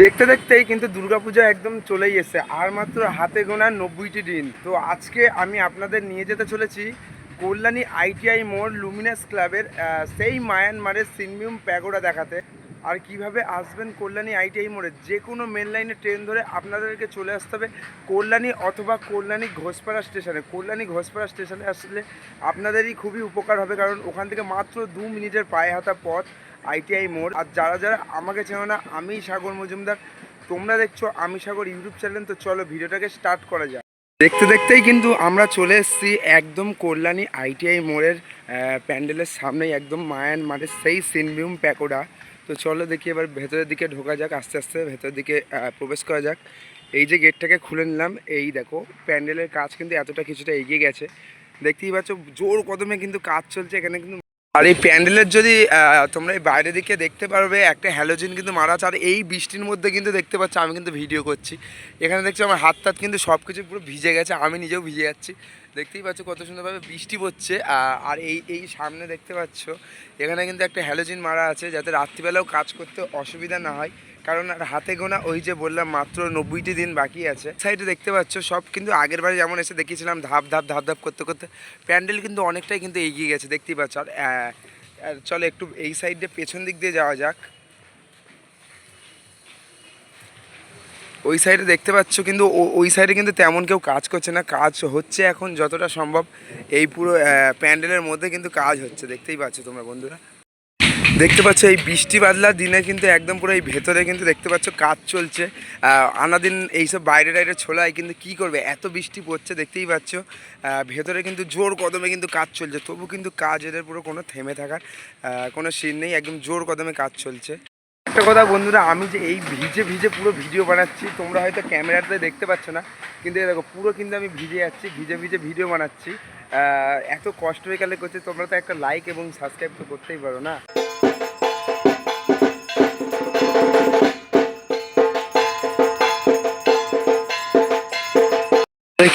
দেখতে দেখতেই কিন্তু দুর্গাপূজা একদম চলেই এসেছে। আর মাত্র হাতে গোনা নব্বইটি দিন। তো আজকে আমি আপনাদের নিয়ে যেতে চলেছি কল্যাণী আইটিআই মোড় লুমিনাস ক্লাবের সেই মায়ানমারের সিনমিউম প্যাগোডা দেখাতে। আর কীভাবে আসবেন কল্যাণী আইটিআই মোড়ে? যে কোনো মেন লাইনে ট্রেন ধরে আপনাদেরকে চলে আসতে হবে কল্যাণী অথবা কল্যাণী ঘোষপাড়া স্টেশনে। কল্যাণী ঘোষপাড়া স্টেশনে আসলে আপনাদেরই খুবই উপকার হবে, কারণ ওখান থেকে মাত্র দু মিনিটের পায়ে হাতা পথ। আইটিআই মোড়। আর যারা যারা আমাকে চেনো না, আমি সাগর মজুমদার। তোমরা দেখছ আমি সাগর ইউটিউব চ্যানেল। তো চলো ভিডিওটাকে স্টার্ট করা যাক। দেখতে দেখতেই কিন্তু আমরা চলে এসেছি একদম কল্যাণী আইটিআই মোড়ের প্যান্ডেলের সামনেই একদম মায়ান মাঠের সেই সিনভিউম প্যাকোডা। তো চলো দেখি এবার ভেতরের দিকে ঢোকা যাক, আস্তে আস্তে ভেতরের দিকে প্রবেশ করা যাক। এই যে গেটটাকে খুলে নিলাম, এই দেখো প্যান্ডেলের কাজ কিন্তু এতটা কিছুটা এগিয়ে গেছে। দেখতেই পাচ্ছ জোর কদমে কিন্তু কাজ চলছে, এখানে কিন্তু আর এই প্যান্ডেলের যদি তোমরা এই বাইরের দিকে দেখতে পারবে, একটা হ্যালোজিন কিন্তু মারা আছে, আর এই বৃষ্টির মধ্যে কিন্তু দেখতে পাচ্ছ, আমি কিন্তু ভিডিও করছি। এখানে দেখছি আমার হাত তাত কিন্তু সব কিছু পুরো ভিজে গেছে, আমি নিজেও ভিজে যাচ্ছি। দেখতেই পাচ্ছ কত সুন্দরভাবে বৃষ্টি পড়ছে আর এই এই সামনে দেখতে পাচ্ছ, এখানে কিন্তু একটা হ্যালোজিন মারা আছে যাতে রাত্রিবেলাও কাজ করতে অসুবিধা না হয়। কারণ আর হাতে গোনা ওই যে বললাম মাত্র নব্বইটি দিন বাকি আছে। সাইডে দেখতে পাচ্ছ সব কিন্তু আগের বারে যেমন এসে দেখিয়েছিলাম ধাপ ধাপ ধাপ ধাপ করতে করতে প্যান্ডেল কিন্তু অনেকটাই কিন্তু এগিয়ে গেছে, দেখতেই পাচ্ছ। আর চলো একটু এই সাইডে পেছন দিক দিয়ে যাওয়া যাক। ওই সাইডে দেখতে পাচ্ছ কিন্তু ওই সাইডে কিন্তু তেমন কেউ কাজ করছে না। কাজ হচ্ছে এখন যতটা সম্ভব এই পুরো প্যান্ডেলের মধ্যে কিন্তু কাজ হচ্ছে। দেখতেই পাচ্ছ তোমরা বন্ধুরা। দেখতে পাচ্ছ এই বৃষ্টি বাদলার দিনে কিন্তু একদম পুরো এই ভেতরে কিন্তু দেখতে পাচ্ছ কাজ চলছে। আনাদিন এইসব বাইরে টাইরে ছোলায় কিন্তু কি করবে? এত বৃষ্টি পড়ছে, দেখতেই পাচ্ছ। ভেতরে কিন্তু জোর কদমে কিন্তু কাজ চলছে। তবু কিন্তু কাজ এদের পুরো কোনো থেমে থাকার কোনো সিন নেই। একদম জোর কদমে কাজ চলছে। একটা কথা বন্ধুরা, আমি যে এই ভিজে ভিজে পুরো ভিডিও বানাচ্ছি, তোমরা হয়তো ক্যামেরাতে দেখতে পাচ্ছ না, কিন্তু দেখো, পুরো কিন্তু আমি ভিজে যাচ্ছি, ভিজে ভিজে ভিডিও বানাচ্ছি। এত কষ্ট হয়ে গেলে করছে, তোমরা তো একটা লাইক এবং সাবস্ক্রাইব তো করতেই পারো না।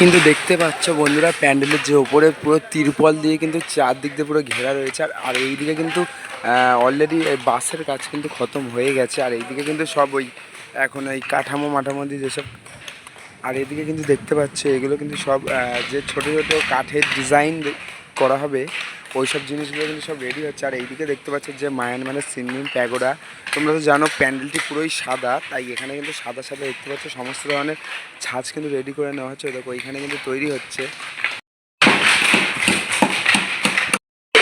কিন্তু দেখতে পাচ্ছ বন্ধুরা, প্যান্ডেলের যে ওপরে পুরো তিরপল দিয়ে কিন্তু চারদিক দিয়ে পুরো ঘেরা রয়েছে আর এইদিকে কিন্তু অলরেডি বাসের কাজ কিন্তু খতম হয়ে গেছে, আর এইদিকে কিন্তু সব ওই এখন ওই কাঠামো মাঠামো দিয়ে যেসব, আর এদিকে কিন্তু দেখতে পাচ্ছ, এগুলো কিন্তু সব যে ছোট ছোটো কাঠের ডিজাইন করা হবে ওই সব জিনিসগুলো কিন্তু সব রেডি হচ্ছে। আর এইদিকে দেখতে পাচ্ছ যে মায়ানমারের সিনমিন প্যাগোডা, তোমরা তো জানো প্যান্ডেলটি পুরোই সাদা, তাই এখানে কিন্তু সাদা সাদা দেখতে পাচ্ছ, সমস্ত ধরনের ছাঁচ কিন্তু রেডি করে নেওয়া হচ্ছে। দেখো, ওইখানে কিন্তু তৈরি হচ্ছে।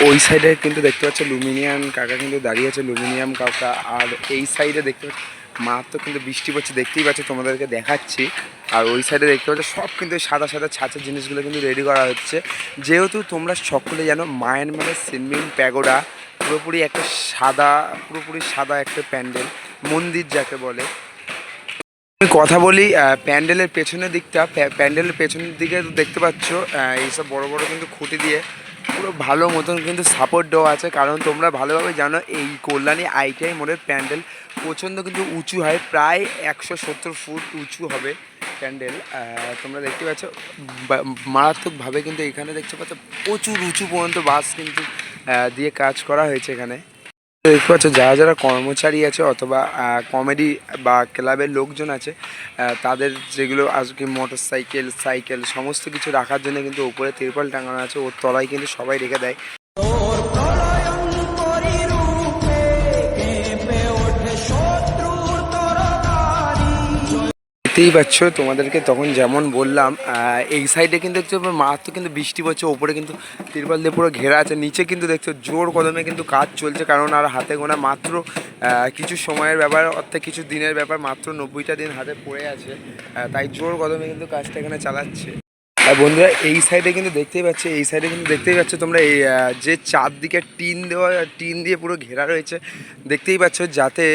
ওই সাইডে কিন্তু দেখতে পাচ্ছ লুমিনিয়াম কাকা কিন্তু দাঁড়িয়ে আছে লুমিনিয়াম কাকা আর এই সাইডে দেখতে পাচ্ছ মাত্র কিন্তু বৃষ্টি পড়ছে, দেখতেই পাচ্ছ, তোমাদেরকে দেখাচ্ছি। আর ওই সাইডে দেখতে পাচ্ছ, সব কিন্তু সাদা সাদা ছাঁচের জিনিসগুলো কিন্তু রেডি করা হচ্ছে। যেহেতু তোমরা সকলে জানো মায়ানমারের সিনমিন প্যাগোডা পুরোপুরি একটা সাদা, পুরোপুরি সাদা একটা প্যান্ডেল, মন্দির যাকে বলে। কথা বলি প্যান্ডেলের পেছনের দিকটা, প্যা- প্যান্ডেলের পেছনের দিকে তো দেখতে পাচ্ছ এইসব বড় বড় কিন্তু খুঁটি দিয়ে পুরো ভালো মতন কিন্তু সাপোর্ট দেওয়া আছে। কারণ তোমরা ভালোভাবে জানো, এই কল্যাণী আইটিআই মোড়ের প্যান্ডেল প্রচণ্ড কিন্তু উঁচু হয়, প্রায় একশো সত্তর ফুট উঁচু হবে প্যান্ডেল। তোমরা দেখতে পাচ্ছ মারাত্মকভাবে কিন্তু এখানে দেখতে পাচ্ছ, প্রচুর উঁচু পর্যন্ত বাস কিন্তু দিয়ে কাজ করা হয়েছে এখানে। দেখতে পাচ্ছ যারা যারা কর্মচারী আছে অথবা কমেডি বা ক্লাবের লোকজন আছে তাদের যেগুলো আজকে মোটর সাইকেল সাইকেল সমস্ত কিছু রাখার জন্য কিন্তু উপরে তিরপল টাঙানো আছে, ওর তলায় কিন্তু সবাই রেখে দেয়। দেখতেই পাচ্ছ, তোমাদেরকে তখন যেমন বললাম এই সাইডে কিন্তু দেখছ, মারাত্মক কিন্তু বৃষ্টি পড়ছে, ওপরে কিন্তু তিরপল দিয়ে পুরো ঘেরা আছে, নিচে কিন্তু দেখছ, জোর কদমে কিন্তু কাজ চলছে, কারণ আর হাতে গোনা মাত্র কিছু সময়ের ব্যাপার, অর্থাৎ কিছু দিনের ব্যাপার, মাত্র নব্বইটা দিন হাতে পড়ে আছে তাই জোর কদমে কিন্তু কাজটা এখানে চালাচ্ছে। আর বন্ধুরা, এই সাইডে কিন্তু দেখতেই পাচ্ছ, এই সাইডে কিন্তু দেখতেই পাচ্ছ তোমরা, এই যে চারদিকে টিন দেওয়া, টিন দিয়ে পুরো ঘেরা রয়েছে, দেখতেই পাচ্ছ যাতে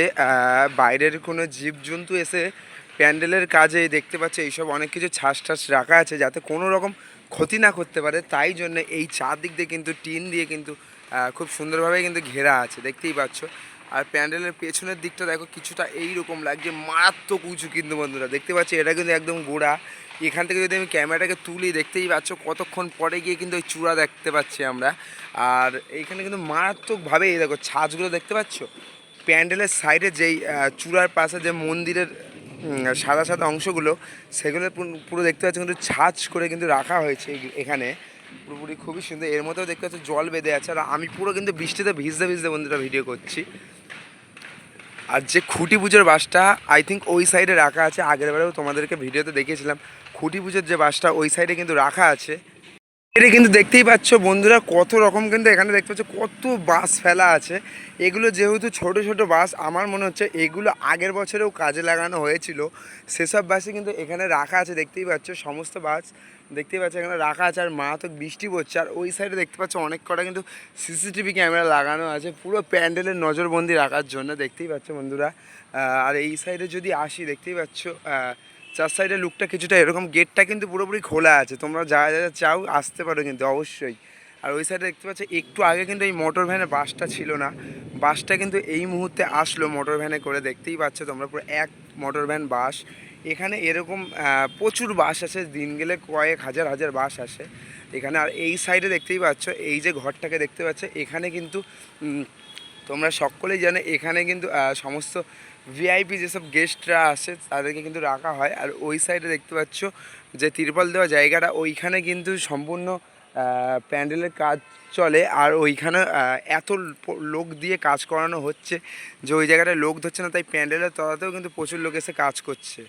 বাইরের কোনো জীবজন্তু এসে প্যান্ডেলের কাজে দেখতে পাচ্ছ, এইসব অনেক কিছু ছাস টাস রাখা আছে যাতে কোনো রকম ক্ষতি না করতে পারে। তাই জন্য এই চারদিক দিয়ে কিন্তু টিন দিয়ে কিন্তু খুব সুন্দরভাবে কিন্তু ঘেরা আছে, দেখতেই পাচ্ছ। আর প্যান্ডেলের পেছনের দিকটা দেখো, কিছুটা এই রকম লাগছে, মারাত্মক উঁচু কিন্তু বন্ধুরা, দেখতে পাচ্ছি? এটা কিন্তু একদম গোড়া। এখান থেকে যদি আমি ক্যামেরাটাকে তুলি, দেখতেই পাচ্ছ, কতক্ষণ পরে গিয়ে কিন্তু ওই চূড়া দেখতে পাচ্ছি আমরা। আর এইখানে কিন্তু মারাত্মকভাবে এই দেখো ছাঁচগুলো দেখতে পাচ্ছ? প্যান্ডেলের সাইডে যেই চূড়ার পাশে যে মন্দিরের সাদা সাদা অংশগুলো, সেগুলো পুরো- দেখতে পাচ্ছি কিন্তু ছাঁচ করে কিন্তু রাখা হয়েছে এখানে। পুরোপুরি খুবই সুন্দর। এর মধ্যেও দেখতে পাচ্ছি জল বেঁধে আছে। আর আমি পুরো কিন্তু বৃষ্টিতে ভিজতে ভিজতে বন্ধুরা ভিডিও করছি। আর যে খুঁটি পুজোর বাসটা আই থিঙ্ক ওই সাইডে রাখা আছে। আগের বারেও তোমাদেরকে ভিডিওতে দেখিয়েছিলাম। খুঁটি পুজোর যে বাসটা, ওই সাইডে কিন্তু রাখা আছে। এটা কিন্তু দেখতেই পাচ্ছ বন্ধুরা, কত রকম কিন্তু এখানে দেখতে পাচ্ছ, কত বাস ফেলা আছে। এগুলো যেহেতু ছোট ছোট বাস, আমার মনে হচ্ছে এগুলো আগের বছরেও কাজে লাগানো হয়েছিল। সেসব বাসই কিন্তু এখানে রাখা আছে, দেখতেই পাচ্ছ, সমস্ত বাস দেখতেই পাচ্ছ, এখানে রাখা আছে আর মারাত্মক বৃষ্টি পড়ছে। আর ওই সাইডে দেখতে পাচ্ছ, অনেক কটা কিন্তু সিসিটিভি ক্যামেরা লাগানো আছে, পুরো প্যান্ডেলের নজরবন্দি রাখার জন্য, দেখতেই পাচ্ছ বন্ধুরা। আর এই সাইডে যদি আসি, দেখতেই পাচ্ছ চার সাইডের লুকটা কিছুটা এরকম গেটটা কিন্তু পুরোপুরি খোলা আছে। তোমরা যা যা চাও আসতে পারো কিন্তু, অবশ্যই। আর ওই সাইডে দেখতে পাচ্ছ, একটু আগে কিন্তু এই মোটর ভ্যানে বাসটা ছিল না। বাসটা কিন্তু এই মুহূর্তে আসলো মোটর ভ্যানে করে। দেখতেই পাচ্ছ তোমরা পুরো এক মোটর ভ্যান বাস। এখানে এরকম প্রচুর বাস আছে। দিন গেলে কয়েক হাজার হাজার বাস আসে। এখানে আর এই সাইডে দেখতেই পাচ্ছ, এই যে ঘরটাকে দেখতে পাচ্ছ, এখানে কিন্তু তোমরা সকলেই জানো, এখানে কিন্তু সমস্ত ভিআইপি যেসব গেস্টরা আসে, তাদেরকে কিন্তু রাখা হয়। আর ওই সাইডে দেখতে পাচ্ছ যে তিরপল দেওয়া জায়গাটা, ওইখানে কিন্তু সম্পূর্ণ প্যান্ডেলের কাজ চলে। আর ওইখানে এত লোক দিয়ে কাজ করানো হচ্ছে যে ওই জায়গাটায় লোক ধরছে না, তাই প্যান্ডেলের তলাতেও কিন্তু প্রচুর লোক এসে কাজ করছে।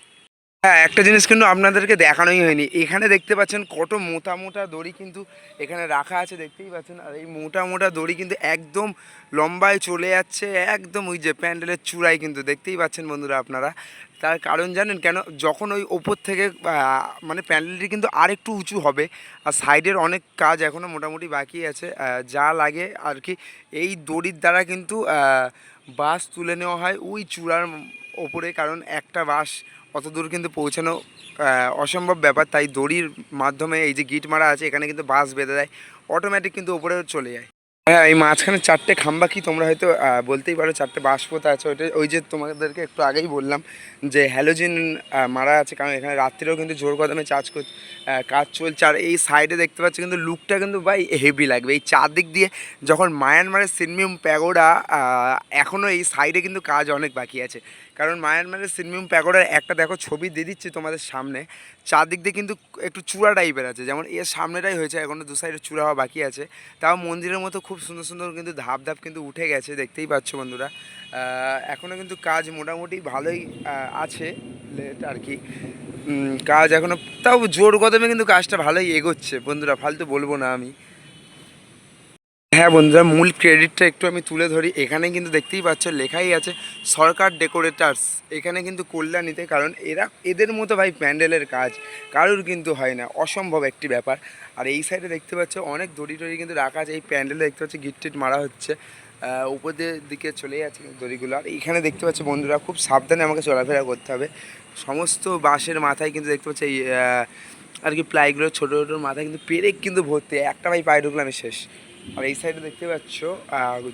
হ্যাঁ একটা জিনিস কিন্তু আপনাদেরকে দেখানোই হয়নি। এখানে দেখতে পাচ্ছেন কত মোটা মোটা দড়ি কিন্তু এখানে রাখা আছে, দেখতেই পাচ্ছেন। আর এই মোটা মোটা দড়ি কিন্তু একদম লম্বায় চলে যাচ্ছে, একদম ওই যে প্যান্ডেলের চূড়ায় কিন্তু, দেখতেই পাচ্ছেন বন্ধুরা আপনারা। তার কারণ জানেন কেন? যখন ওই ওপর থেকে মানে প্যান্ডেলটি কিন্তু আর একটু উঁচু হবে, আর সাইডের অনেক কাজ এখনও মোটামুটি বাকি আছে যা লাগে আর কি, এই দড়ির দ্বারা কিন্তু বাস তুলে নেওয়া হয় ওই চূড়ার ওপরে, কারণ একটা বাস অত দূর কিন্তু পৌঁছানো অসম্ভব ব্যাপার। তাই দড়ির মাধ্যমে এই যে গিট মারা আছে, এখানে কিন্তু বাস বেঁধে দেয় অটোমেটিক কিন্তু ওপরে চলে যায়। হ্যাঁ এই মাঝখানে চারটে খাম্বা কি তোমরা হয়তো বলতেই পারো চারটে বাঁশ পোতা আছে। ওইটা ওই যে তোমাদেরকে একটু আগেই বললাম যে হ্যালোজিন মারা আছে, কারণ এখানে রাত্রিরেও কিন্তু জোর কদমে চার্জ কর কাজ চলছে। আর এই সাইডে দেখতে পাচ্ছি কিন্তু লুকটা কিন্তু ভাই হেভি লাগবে। এই চারদিক দিয়ে যখন মায়ানমারের সিনমিউম প্যাগোডা এখনও এই সাইডে কিন্তু কাজ অনেক বাকি আছে। কারণ মায়ানমারের সিনমিউম প্যাগোডার একটা দেখো ছবি দিয়ে দিচ্ছি তোমাদের সামনে। চারদিক দিয়ে কিন্তু একটু চূড়া টাইপের আছে। যেমন এর সামনেটাই হয়েছে এখনও দু সাইডে চূড়া হওয়া বাকি আছে। তাও মন্দিরের মতো খুব সুন্দর সুন্দর কিন্তু ধাপ ধাপ কিন্তু উঠে গেছে, দেখতেই পাচ্ছ বন্ধুরা। এখনও কিন্তু কাজ মোটামুটি ভালোই আছে লেট আর কি। কাজ এখনও তাও জোর কদমে কিন্তু কাজটা ভালোই এগোচ্ছে। বন্ধুরা, ফালতু বলব না আমি। হ্যাঁ বন্ধুরা মূল ক্রেডিটটা একটু আমি তুলে ধরি। এখানে কিন্তু দেখতেই পাচ্ছ লেখাই আছে সরকার ডেকোরেটার্স এখানে কিন্তু কল্যাণীতে কারণ এরা এদের মতো ভাই প্যান্ডেলের কাজ কারোর কিন্তু হয় না অসম্ভব একটি ব্যাপার। আর এই সাইডে দেখতে পাচ্ছ অনেক দড়ি টড়ি কিন্তু রাখা আছে। এই প্যান্ডেলে দেখতে পাচ্ছ গিট টিট মারা হচ্ছে। আহ, উপর দিয়ে- দিকে চলে যাচ্ছে দড়িগুলো। আর এইখানে দেখতে পাচ্ছ বন্ধুরা খুব সাবধানে আমাকে চলাফেরা করতে হবে। সমস্ত বাঁশের মাথায় কিন্তু দেখতে পাচ্ছ এই আর কি প্লাইগুলো ছোটো ছোটো মাথায় কিন্তু পেরেক কিন্তু ভর্তি। একটা ভাই পায়ে ঢুকলাম শেষ। আর এই সাইডে দেখতে পাচ্ছ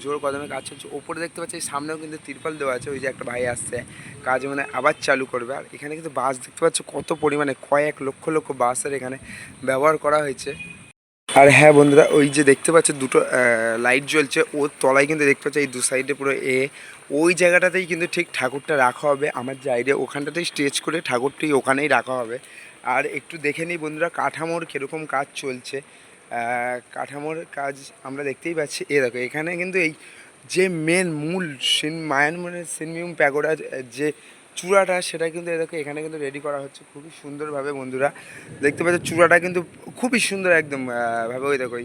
জোর কদমে কাজ চলছে। ওপরে দেখতে পাচ্ছ, এই সামনেও কিন্তু তিরপাল দেওয়া আছে। ওই যে একটা ভাই আসছে, কাজ মানে আবার চালু করবে। আর এখানে কিন্তু বাস দেখতে পাচ্ছ, কত পরিমাণে, কয়েক লক্ষ লক্ষ বাসের এখানে ব্যবহার করা হয়েছে। আর হ্যাঁ বন্ধুরা, ওই যে দেখতে পাচ্ছ, দুটো লাইট জ্বলছে। ওর তলায় কিন্তু দেখতে পাচ্ছ, এই দু সাইডে পুরো এ। ওই জায়গাটাতেই কিন্তু ঠিক ঠাকুরটা রাখা হবে। আমার যে আইডিয়া ওখানটাতেই স্টেজ করে ঠাকুরটি ওখানেই রাখা হবে। আর একটু দেখে নিই বন্ধুরা, কাঠামোর কীরকম কাজ চলছে। কাঠামোর কাজ আমরা দেখতেই পাচ্ছি। এ দেখো, এখানে কিন্তু এই যে মেন মূল সিন, মায়ানমারের সিনমিউম প্যাগোডার যে চূড়াটা, সেটা কিন্তু দেখো, এখানে কিন্তু রেডি করা হচ্ছে খুবই সুন্দরভাবে বন্ধুরা। দেখতে পাচ্ছ, চূড়াটা কিন্তু খুবই সুন্দর একদম ভাবে ওই দেখো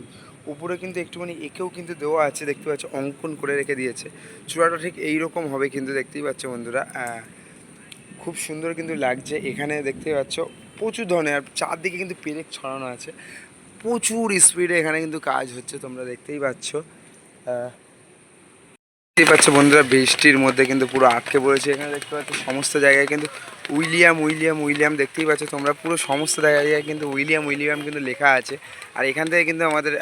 উপরে কিন্তু একটুখানি একেও কিন্তু দেওয়া আছে, দেখতে পাচ্ছ, অঙ্কন করে রেখে দিয়েছে। চূড়াটা ঠিক এই রকম হবে কিন্তু দেখতেই পাচ্ছ বন্ধুরা খুব সুন্দর কিন্তু লাগছে। এখানে দেখতে পাচ্ছ, প্রচুর ধরনের, আর চারদিকে কিন্তু পেরেক ছড়ানো আছে। প্রচুর স্পিডে এখানে কিন্তু কাজ হচ্ছে, তোমরা দেখতেই পাচ্ছ। দেখতেই পাচ্ছ বন্ধুরা, বৃষ্টির মধ্যে কিন্তু পুরো আটকে পড়েছে এখানে, দেখতে পাচ্ছ সমস্ত জায়গায় কিন্তু উইলিয়াম উইলিয়াম উইলিয়াম, দেখতেই পাচ্ছ তোমরা পুরো সমস্ত জায়গায় কিন্তু উইলিয়াম উইলিয়াম কিন্তু লেখা আছে। আর এখান থেকে কিন্তু আমাদের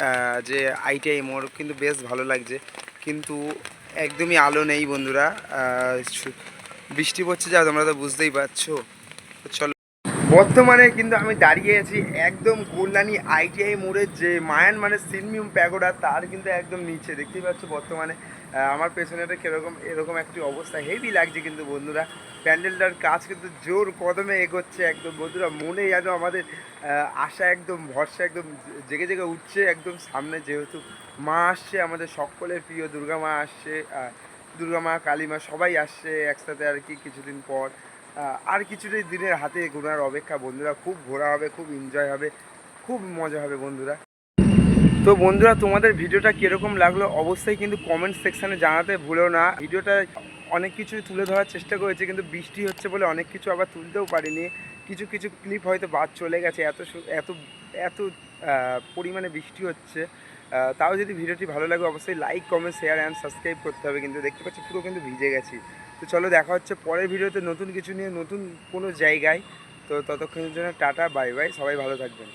যে আইটিআই মোড় কিন্তু বেশ ভালো লাগছে। কিন্তু একদমই আলো নেই বন্ধুরা বৃষ্টি পড়ছে যা তোমরা তো বুঝতেই পারছ। চলো বর্তমানে কিন্তু আমি দাঁড়িয়ে আছি একদম কল্যাণী আইটিআই মোড়ের যে মায়ানমারের সিনমিউম প্যাগোডা, তার কিন্তু একদম নিচে। দেখতেই পাচ্ছ বর্তমানে আমার পেছনেটা কীরকম, এরকম একটি অবস্থা। হেভি লাগছে কিন্তু বন্ধুরা। প্যান্ডেলটার কাজ কিন্তু জোর কদমে এগোচ্ছে একদম। বন্ধুরা, মনে যেন আমাদের আশা একদম, ভরসা একদম জেগে জেগে উঠছে একদম সামনে। যেহেতু মা আসছে, আমাদের সকলের প্রিয় দুর্গা মা আসছে দুর্গা মা, কালী মা সবাই আসছে একসাথে আর কি কিছুদিন পর। আর কিছুটাই দিনের হাতে ঘোরার অপেক্ষা, বন্ধুরা। খুব ঘোরা হবে, খুব এনজয় হবে, খুব মজা হবে, বন্ধুরা। তো বন্ধুরা, তোমাদের ভিডিওটা কীরকম লাগল অবশ্যই কিন্তু কমেন্ট সেকশানে জানাতে ভুলো না। ভিডিওটা অনেক কিছুই তুলে ধরার চেষ্টা করেছে, কিন্তু বৃষ্টি হচ্ছে বলে অনেক কিছু আবার তুলতেও পারিনি। কিছু কিছু ক্লিপ হয়তো বাদ চলে গেছে, এত এত এত পরিমাণে বৃষ্টি হচ্ছে। তাও যদি ভিডিওটি ভালো লাগে, অবশ্যই like comment share and subscribe করতে হবে। কিন্তু দেখতে পাচ্ছি পুরো কিন্তু ভিজে গেছি। তো চলো দেখা হচ্ছে পরের ভিডিওতে নতুন কিছু নিয়ে, নতুন কোনো জায়গায়। তো ততক্ষণের জন্য টাটা বাই বাই সবাই ভালো থাকবেন।